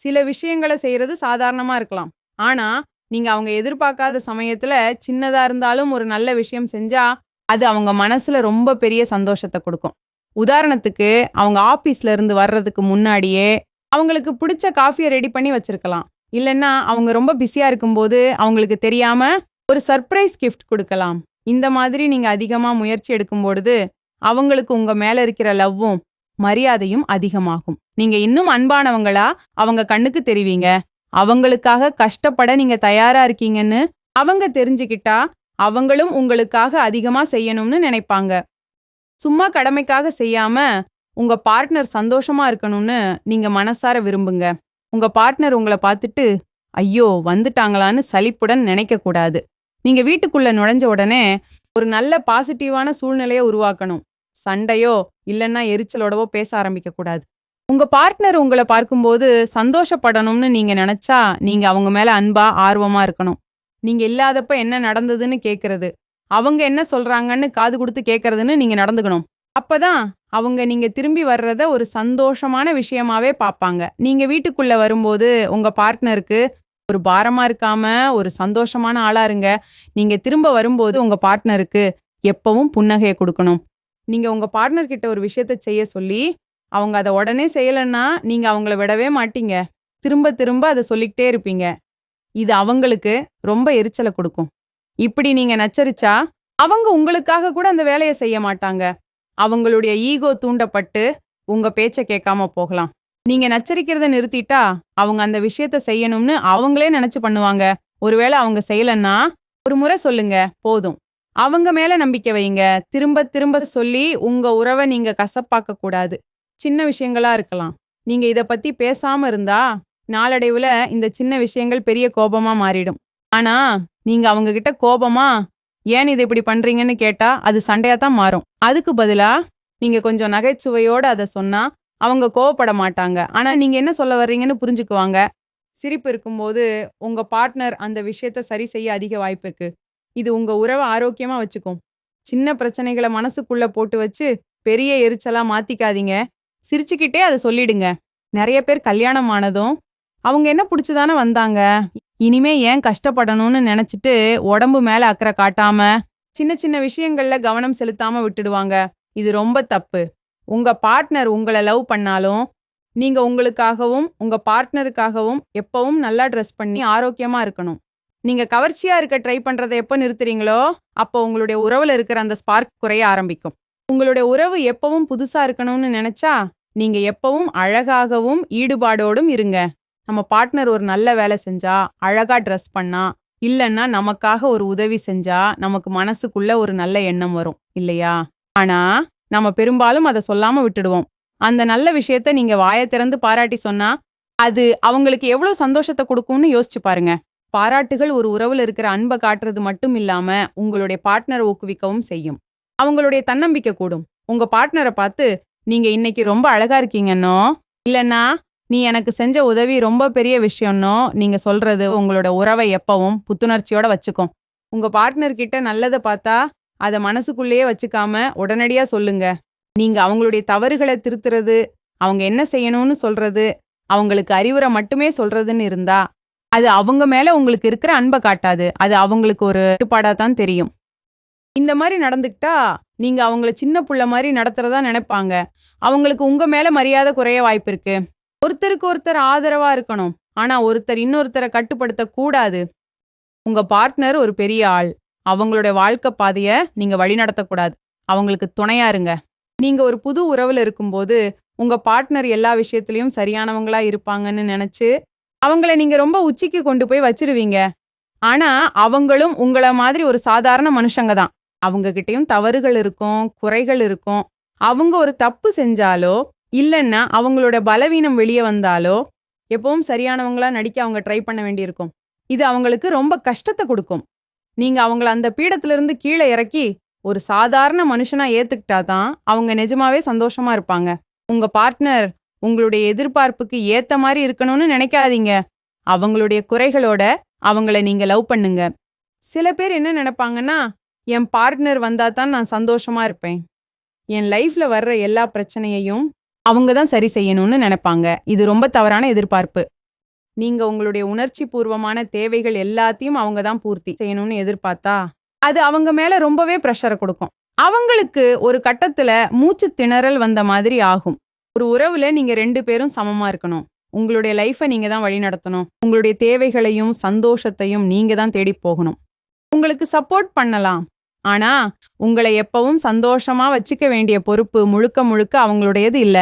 சில விஷயங்கள செய்கிறது சாதாரணமா இருக்கலாம். ஆனா, நீங்க அவங்க எதிர்பார்க்காத சமயத்துல சின்னதா இருந்தாலும் ஒரு நல்ல விஷயம் செஞ்சா, அது அவங்க மனசுல ரொம்ப பெரிய சந்தோஷத்தை கொடுக்கும் உதாரணத்துக்கு, அவங்க ஆபீஸ்ல இருந்து வர்றதுக்கு முன்னாடியே, அவங்களுக்கு புடிச்ச காஃபிய ரெடி பண்ணி வச்சிருக்கலாம். இல்லன்னா, அவங்க ரொம்ப பிஸியா இருக்கும்போது, அவங்களுக்கு தெரியாம ஒரு சர்ப்ரைஸ் கிஃப்ட் குடுக்கலாம். இந்த மாதிரி நீங்க அதிகமா முயற்சி எடுக்கும்பொழுது, அவங்களுக்கு உங்க மேல இருக்கிற லவ்வும், மரியாதையும் அதிகமாகும். நீங்க இன்னும் அன்பானவங்களா அவங்க கண்ணுக்கு தெரிவிங்க அவங்களுக்காக கஷ்டப்பட நீங்க தயாரா இருக்கீங்கன்னு அவங்க தெரிஞ்சுக்கிட்டா, அவங்களும் உங்களுக்காக அதிகமா செய்யணும்னு நினைப்பாங்க. சும்மா கடமைக்காக செய்யாம, உங்க பார்ட்னர் சந்தோஷமா இருக்கணும்னு நீங்க மனசார விரும்புங்க. உங்க பார்ட்னர் உங்கள பார்த்துட்டு, "ஐயோ! வந்துட்டாங்களான்னு" சலிப்புடன் நினைக்க கூடாது. நீங்க வீட்டுக்குள்ள நுழைஞ்ச உடனே, ஒரு நல்ல பாசிட்டிவான சூழ்நிலைய உருவாக்கணும். சண்டையோ, இல்லன்னா எரிச்சலோடவோ பேச ஆரம்பிக்கக்கூடாது உங்க பார்ட்னர் உங்கள பார்க்கும்போது சந்தோஷப்படணும்னு நீங்க நினைச்சா நீங்க அவங்க மேல அன்பா, ஆர்வமா இருக்கணும். நீங்க இல்லாதப்ப என்ன நடந்ததுன்னு கேட்கிறது, அவங்க என்ன சொல்றாங்கன்னு காது கொடுத்து கேட்கறதுன்னு நீங்க நடந்துக்கணும். அப்பதான் அவங்க நீங்க திரும்பி வர்றத ஒரு சந்தோஷமான விஷயமாவே பாப்பாங்க. நீங்க வீட்டுக்குள்ள வரும்போது, உங்க பார்ட்னருக்கு ஒரு பாரமா இருக்காம, ஒரு சந்தோஷமான ஆளா இருங்க. நீங்க திரும்ப வரும்போது உங்க பார்ட்னருக்கு எப்பவும் புன்னகையை கொடுக்கணும் நீங்க உங்க பார்ட்னர் கிட்ட ஒரு விஷயத்த செய்ய சொல்லி, அவங்க அத உடனே செய்யலைன்னா நீங்க அவங்கள விடவே மாட்டீங்க. திரும்ப திரும்ப அத சொல்லிக்கிட்டே இருப்பீங்க. இது அவங்களுக்கு ரொம்ப எரிச்சலை கொடுக்கும் இப்படி நீங்க நச்சரிச்சா, அவங்க உங்களுக்காக கூட அந்த வேலையை செய்ய மாட்டாங்க. அவங்களுடைய ஈகோ தூண்டப்பட்டு, உங்க பேச்ச கேட்காம போகலாம். நீங்க நச்சரிக்கிறத நிறுத்திட்டா, அவங்க அந்த விஷயத்த செய்யணும்னு அவங்களே நினைச்சு பண்ணுவாங்க. ஒருவேளை அவங்க செய்யலன்னா, ஒரு முறை சொல்லுங்க, போதும். அவங்க மேல நம்பிக்கை வையுங்க. திரும்ப திரும்ப சொல்லி உங்க உறவ நீங்க கசப்பாக்க கூடாது. சின்ன விஷயங்களா இருக்கலாம். நீங்க இத பத்தி பேசாம இருந்தா, நாளடைவுல இந்த சின்ன விஷயங்கள் பெரிய கோபமா மாறிடும். ஆனா, நீங்க அவங்க கிட்ட கோபமா, "ஏன் இத இப்படி பண்றீங்கன்னு?" கேட்டா, அது சண்டையா தான் மாறும். அதுக்கு பதிலா, நீங்க கொஞ்சம் நகைச்சுவையோட அத சொன்னா, அவங்க கோவப்பட மாட்டாங்க. ஆனா, நீங்க என்ன சொல்ல வர்றீங்கன்னு புரிஞ்சுக்குவாங்க. சிரிப்பு இருக்கும்போது, உங்க பார்ட்னர் அந்த விஷயத்த சரி செய்ய அதிக வாய்ப்பு இருக்கு. இது உங்க உறவ ஆரோக்கியமா வச்சுக்கும். சின்ன பிரச்சனைகளை மனசுக்குள்ள போட்டு வச்சு, பெரிய எரிச்சலா மாத்திக்காதீங்க. சிரிச்சுக்கிட்டே அத சொல்லிடுங்க. நிறைய பேர் கல்யாணம் ஆனதும், அவங்க என்ன பிடிச்சதானே வந்தாங்க. இனிமே ஏன் கஷ்டப்படணும்னு நினைச்சிட்டு உடம்பு மேல அக்கறை காட்டாம, சின்ன சின்ன விஷயங்கள்ல கவனம் செலுத்தாம விட்டுடுவாங்க. இது ரொம்ப தப்பு. உங்க பார்ட்னர் உங்கள லவ் பண்ணாலும், நீங்க உங்களுக்காகவும், உங்க பார்ட்னருக்காகவும் எப்பவும் நல்லா ட்ரெஸ் பண்ணி ஆரோக்கியமா இருக்கணும். நீங்க கவர்ச்சியா இருக்க ட்ரை பண்றதை எப்ப நிறுத்துறீங்களோ, அப்போ உங்களுடைய உறவுல இருக்கிற அந்த ஸ்பார்க் குறைய ஆரம்பிக்கும். உங்களுடைய உறவு எப்பவும் புதுசா இருக்கணும்னு நினைச்சா நீங்க எப்பவும் அழகாகவும், ஈடுபாடோடும் இருங்க. நம்ம பார்ட்னர் ஒரு நல்ல வேலை செஞ்சா, அழகா ட்ரெஸ் பண்ணா, இல்லன்னா நமக்காக ஒரு உதவி செஞ்சா, நமக்கு மனசுக்குள்ள ஒரு நல்ல எண்ணம் வரும். இல்லையா? ஆனா, நம்ம பெரும்பாலும் அத சொல்லாம விட்டுடுவோம். அந்த நல்ல விஷயத்த நீங்க வாய திறந்து பாராட்டி சொன்னா, அது அவங்களுக்கு எவ்ளோ சந்தோஷத்தை கொடுக்கும்னு யோசிச்சு பாருங்க. பாராட்டுகள் ஒரு உறவுல இருக்கிற அன்ப காட்டுறது மட்டும் இல்லாம, உங்களுடைய பார்ட்னரை ஊக்குவிக்கவும் செய்யும். அவங்களுடைய தன்னம்பிக்கை கூடும். உங்க பார்ட்னர பார்த்து, "நீங்க இன்னைக்கு ரொம்ப அழகா இருக்கீங்கன்னோ, இல்லன்னா, நீ எனக்கு செஞ்ச உதவி ரொம்ப பெரிய விஷயம்னோ" நீங்க சொல்றது உங்களோட உறவை எப்பவும் புத்துணர்ச்சியோட வச்சுக்கும். உங்க பார்ட்னர் கிட்ட நல்லத பார்த்தா, அத மனசுக்குள்ளேயே வச்சுக்காம, உடனடியா சொல்லுங்க. நீங்க அவங்களுடைய தவறுகளை திருத்துறது, அவங்க என்ன செய்யணும்னு சொல்றது, அவங்களுக்கு அறிவுரை மட்டுமே சொல்றதுன்னு இருந்தா, அது அவங்க மேல உங்களுக்கு இருக்கிற அன்பை காட்டாது. அது அவங்களுக்கு ஒரு கட்டுப்பாடா தான் தெரியும். இந்த மாதிரி நடந்துக்கிட்டா, நீங்க அவங்கள சின்ன புள்ள மாதிரி நடத்துறதா நினைப்பாங்க அவங்களுக்கு உங்க மேல மரியாதை குறைய வாய்ப்பு இருக்கு. ஒருத்தருக்கு ஒருத்தர் ஆதரவா இருக்கணும். ஆனா, ஒருத்தர் இன்னொருத்தரை கட்டுப்படுத்தக்கூடாது கூடாது. உங்க பார்ட்னர் ஒரு பெரிய ஆள். அவங்களுடைய வாழ்க்கை பாதைய நீங்க வழிநடத்தக்கூடாது அவங்களுக்கு துணையா இருங்க. நீங்க ஒரு புது உறவுல இருக்கும்போது, உங்க பார்ட்னர் எல்லா விஷயத்திலயும் சரியானவங்களா இருப்பாங்கன்னு நினச்சி அவங்கள நீங்க ரொம்ப உச்சிக்கு கொண்டு போய் வச்சிருவீங்க. ஆனா, அவங்களும் உங்கள மாதிரி ஒரு சாதாரண மனுஷங்க தான். அவங்க கிட்டயும் தவறுகள் இருக்கும், குறைகள் இருக்கும். அவங்க ஒரு தப்பு செஞ்சாலோ, இல்லன்னா அவங்களோட பலவீனம் வெளிய வந்தாலோ, எப்பவும் சரியானவங்களா நடிக்க அவங்க ட்ரை பண்ண வேண்டியிருக்கும். இது அவங்களுக்கு ரொம்ப கஷ்டத்த கொடுக்கும் நீங்க அவங்கள அந்த பீடத்திலிருந்து கீழ இறக்கி, ஒரு சாதாரண மனுஷனா ஏத்துக்கிட்டா தான், அவங்க நிஜமாவே சந்தோஷமா இருப்பாங்க. உங்க பார்ட்னர் உங்களுடைய எதிர்பார்ப்புக்கு ஏத்த மாதிரி இருக்கணும்னு நினைக்காதீங்க அவங்களுடைய குறைகளோட அவங்கள நீங்க லவ் பண்ணுங்க. சில பேர் என்ன நினைப்பாங்கன்னா என் பார்ட்னர் வந்தா தான் நான் சந்தோஷமா இருப்பேன். என் லைஃப்ல வர்ற எல்லா பிரச்சனையையும் அவங்க தான் சரி செய்யணும்னு நினைப்பாங்க இது ரொம்ப தவறான எதிர்பார்ப்பு. நீங்க உங்களுடைய உணர்ச்சி பூர்வமான தேவைகள் எல்லாத்தையும் அவங்க தான் பூர்த்தி செய்யணும்னு எதிர்பார்த்தா அது அவங்க மேல ரொம்பவே ப்ரெஷரை கொடுக்கும் அவங்களுக்கு ஒரு கட்டத்துல மூச்சு திணறல் வந்த மாதிரி ஆகும் ஒரு உறவுல நீங்க ரெண்டு பேரும் சமமா இருக்கணும். உங்களுடைய லைஃபை நீங்க தான் வழி நடத்தணும். உங்களுடைய தேவைகளையும் சந்தோஷத்தையும் நீங்க தான் தேடி போகணும். உங்களுக்கு சப்போர்ட் பண்ணலாம். ஆனா உங்களை எப்பவும் சந்தோஷமா வச்சுக்க வேண்டிய பொறுப்பு முழுக்க முழுக்க அவங்களுடையது இல்ல.